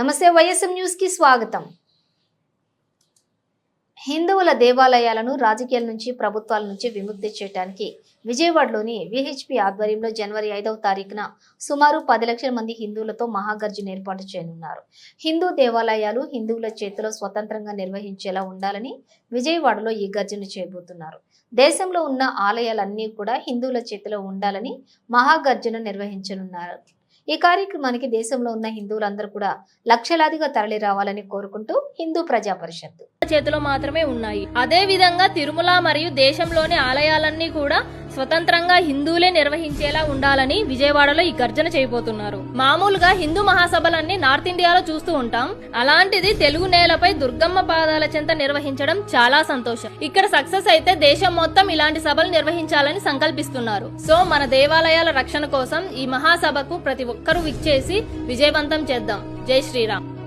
నమస్తే వైఎస్ఎం న్యూస్కి స్వాగతం. హిందువుల దేవాలయాలను రాజకీయాల నుంచి ప్రభుత్వాల నుంచి విముక్తి చేయడానికి విజయవాడలోని విహెచ్పి ఆధ్వర్యంలో జనవరి ఐదవ తారీఖున సుమారు పది లక్షల మంది హిందువులతో మహాగర్జన ఏర్పాటు చేయనున్నారు. హిందూ దేవాలయాలు హిందువుల చేతిలో స్వతంత్రంగా నిర్వహించేలా ఉండాలని విజయవాడలో ఈ గర్జన చేయబోతున్నారు. దేశంలో ఉన్న ఆలయాలన్నీ కూడా హిందువుల చేతిలో ఉండాలని మహాగర్జన నిర్వహించనున్నారు. ఈ కార్యక్రమానికి దేశంలో ఉన్న హిందువులందరూ కూడా లక్షలాదిగా తరలి రావాలని కోరుకుంటూ హిందూ ప్రజా పరిషత్ చేతిలో మాత్రమే ఉన్నాయి. అదే విధంగా తిరుమల మరియు దేశంలోని ఆలయాలన్నీ కూడా స్వతంత్రంగా హిందువులే నిర్వహించేలా ఉండాలని విజయవాడలో ఈ గర్జన చేయబోతున్నారు. మామూలుగా హిందూ మహాసభలన్నీ నార్త్ ఇండియాలో చూస్తూ ఉంటాం. అలాంటిది తెలుగు నేలపై దుర్గమ్మ పాదాల చెంత నిర్వహించడం చాలా సంతోషం. ఇక్కడ సక్సెస్ అయితే దేశం మొత్తం ఇలాంటి సభలు నిర్వహించాలని సంకల్పిస్తున్నారు. సో మన దేవాలయాల రక్షణ కోసం ఈ మహాసభకు ప్రతి ఒక్కరూ విచ్చేసి విజయవంతం చేద్దాం. జై శ్రీరామ్.